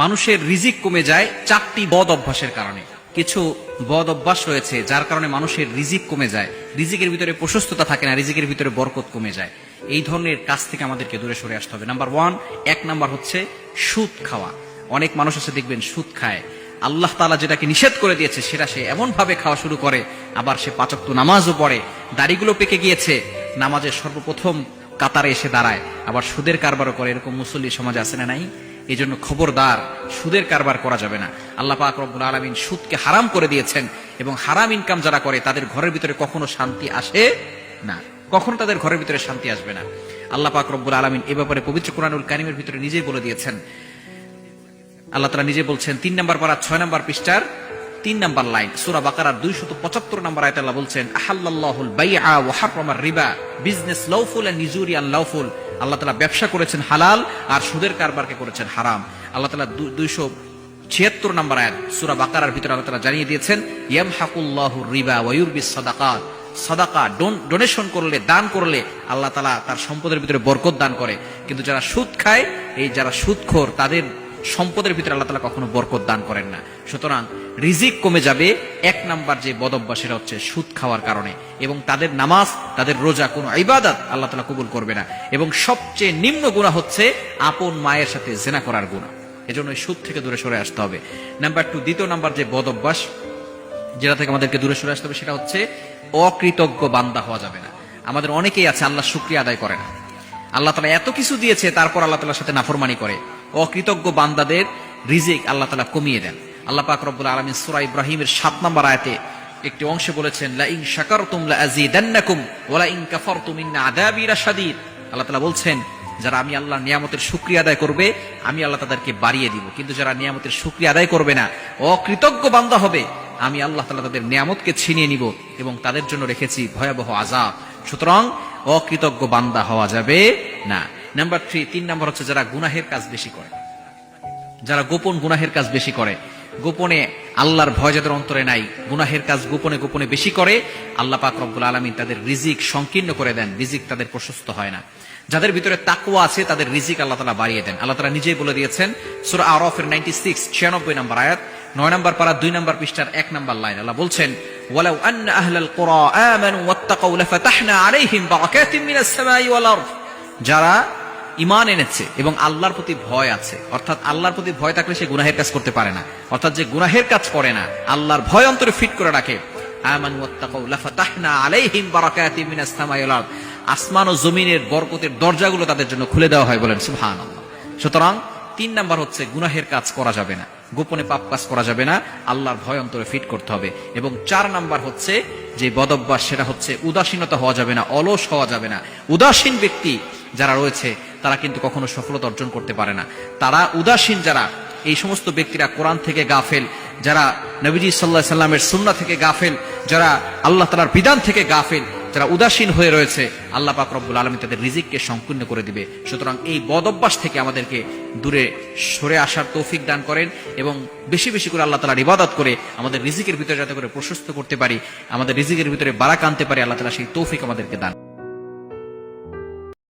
মানুষের রিজিক কমে যায় চারটি বদ অভ্যাসের কারণে। কিছু বদ অভ্যাস রয়েছে যার কারণে মানুষের রিজিক কমে যায়। রিজিকের ভিতরে প্রশস্ততা থাকে না, রিজিকের ভিতরে বরকত কমে যায়। এই ধরনের কাজ থেকে আমাদেরকে দূরে সরে আসতে হবে। নাম্বার ওয়ান এক নাম্বার হচ্ছে সুদ খাওয়া। অনেক মানুষ আছে দেখবেন সুদ খায়। আল্লাহ তালা যেটাকে নিষেধ করে দিয়েছে, সেটা সে এমন ভাবে খাওয়া শুরু করে, আবার সে পাচক তো নামাজও পড়ে। দাড়িগুলো পেকে গিয়েছে, নামাজের সর্বপ্রথম কাতারে এসে দাঁড়ায়। আবার সুদের কারবারও করে, এরকম মুসল্লি সমাজ আছে না নাই? এই জন্য খবরদার, সুদের কারবার করা যাবে না। আল্লাহ পাক রব্বুল আলমিন সুদকে হারাম করে দিয়েছেন এবং হারাম ইনকাম যারা করে, তাদের ঘরের ভিতরে কখনো শান্তি আসে না। কখনো তাদের ঘরের ভিতরে শান্তি আসবে না। আল্লাহ পাক রব্বুল আলমিন এ ব্যাপারে পবিত্র কোরআনুল কারিমের ভিতরে নিজেই বলে দিয়েছেন। আল্লাহ তালা নিজে বলছেন, তিন নম্বর পাড়া ছয় নম্বর পৃষ্ঠার তিন নম্বর লাইন, সুরা বাকারার দুইশত পঁচাত্তর নম্বর আয়ত আল্লাহ বলছেন আহাল্লাহুল বাইআ ওয়া হারামার রিবা, বিজনেস লাউফুল এন্ড নিজুরিয়ান লাউফুল আল্লাহ তালা ব্যবসা করেছেন হালাল আর সুদের কারবারকে করেছেন হারাম। আল্লাহ তালা দুইশো ছিয়াত্তর নম্বর আয়াত, সুরা বাকারার ভিতরে আল্লাহ তালা জানিয়ে দিয়েছেন ইয়াম হাকুল্লাহ রিবা ওয়ুরবিস সাদাকাত। সাদাকা ডোনেশন করলে, দান করলে আল্লাহ তালা তার সম্পদের ভিতরে বরকত দান করে। কিন্তু যারা সুদ খায়, এই যারা সুদখোর, তাদের সম্পদের ভিতরে আল্লাহ তালা কখনো বরকত দান করেন না। সুতরাং রিজিক কমে যাবে, এক নাম্বার যে বদভ্যাস সেটা হচ্ছে সুদ খাওয়ার কারণে। এবং তাদের নামাজ, তাদের রোজা, কোনো ইবাদত আল্লাহ তালা কবুল করবে না। এবং সবচেয়ে নিম্ন গুণা হচ্ছে আপন মায়ের সাথে জেনা করার গুণা এজন্য সুদ থেকে দূরে সরে আসতে হবে। নাম্বার টু, দ্বিতীয় নাম্বার যে বদভ্যাস, যেটা থেকে আমাদেরকে দূরে সরে আসতে হবে, সেটা হচ্ছে অকৃতজ্ঞ বান্দা হওয়া যাবে না। আমাদের অনেকেই আছে, আল্লাহ শুক্রিয়া আদায় করে না। আল্লাহ তালা এত কিছু দিয়েছে, তারপর আল্লাহ তালার সাথে নাফরমানি করে। অকৃতজ্ঞ বান্দাদের রিজিক আল্লাহ তালা কমিয়ে দেন। আল্লাহ পাক রব্বুল আলমিন সুরা ইব্রাহিমের সাত নম্বর আয়াতে একটি অংশে বলেছেন লা ইন শাকারতুম লা আযীদান্নাকুম ওয়া লা ইন কাফারতুম ইন আযাবি লাশাদীদ আল্লাহ তাআলা বলছেন, যারা আমি আল্লাহর নিয়ামতের শুকরিয়া আদায় করবে, আমি আল্লাহ তাদেরকে বাড়িয়ে দিব। কিন্তু যারা নিয়ামতের শুকরিয়া আদায় করবে না, অকৃতজ্ঞ বান্দা হবে, আমি আল্লাহ তাআলা তাদের নিয়ামতকে ছিনিয়ে নিব এবং তাদের জন্য রেখেছি ভয়াবহ আযাব। সুতরাং অকৃতজ্ঞ বান্দা হওয়া যাবে না। নাম্বার থ্রি তিন নাম্বার হচ্ছে যারা গুনাহের কাজ বেশি করে। যারা গোপন গুনাহের কাজ বেশি করে। গোপনে আল্লাহর ভয় যাদের অন্তরে নাই, গুনাহের কাজ গোপনে গোপনে বেশি করে, আল্লাহ পাক রব্বুল আলমিন তাদের রিজিক সংকীর্ণ করে দেন, রিজিক তাদের প্রশস্ত হয় না। যাদের ভিতরে তাকুয়া আছে, তাদের রিজিক আল্লাহ তালা বাড়িয়ে দেন। আল্লাহ তালা নিজেই বলে দিয়েছেন, সুরা আরফের নাইনটি সিক্স ছিয়ানব্বই নম্বর আয়াত, নয় নম্বর পারা, দুই নম্বর পৃষ্ঠার এক নম্বর লাইন। আল্লাহ বলছেন ওয়ালাউ আন্না আহলাল কুরা আমানু ওয়াত্তাকাউ লাফাতাহনা আলাইহিম বারাকাতিম মিনাস সামাই ওয়াল আরদ যারা ইমান এনেছে এবং আল্লাহর প্রতি ভয় আছে, অর্থাৎ আল্লাহর প্রতি ভয় থাকলে সে গুনাহের কাজ করতে পারে না, অর্থাৎ যে গুনাহের কাজ করে না, আল্লাহর ভয় অন্তরে ফিট করে রাখে। আমানু ওয়াত্তাকাউ লাফাতাহনা আলাইহিম বারাকাতিম মিনাস সামাই ওয়াল আসমান ও জমিনের বরকতের দরজাগুলো তাদের জন্য খুলে দেওয়া হয় বলেন, সুবহানাল্লাহ। সুতরাং তিন নাম্বার হচ্ছে, গুনাহের কাজ করা যাবে না। গোপনে পাপ কাজ করা যাবে না, আল্লাহর ভয় অন্তরে ফিট করতে হবে। এবং চার নাম্বার হচ্ছে, যে বদভ্যাস, সেটা হচ্ছে উদাসীনতা হওয়া যাবে না, অলস হওয়া যাবে না। উদাসীন ব্যক্তি যারা রয়েছে, তারা কিন্তু কখনো সফলতা অর্জন করতে পারে না। তারা উদাসীন যারা, এই সমস্ত ব্যক্তিরা কোরআন থেকে গাফেল, যারা নবীজি সাল্লাহ সাল্লামের সুন্না থেকে গাফেল, যারা আল্লাহ তালার বিধান থেকে গাফেল যারা উদাসীন হয়ে রয়েছে, আল্লাহ পাক রব্বুল আলমী তাদের রিজিককে সংকীর্ণ করে দিবে। সুতরাং এই বদ অভ্যাস থেকে আমাদেরকে দূরে সরে আসার তৌফিক দান করেন এবং বেশি বেশি করে আল্লাহ তালার ইবাদত করে আমাদের রিজিকের ভিতরে যাতে করে প্রশস্ত করতে পারি, আমাদের রিজিকের ভিতরে বারাক আনতে পারি, আল্লাহ তালা সেই তৌফিক আমাদেরকে দান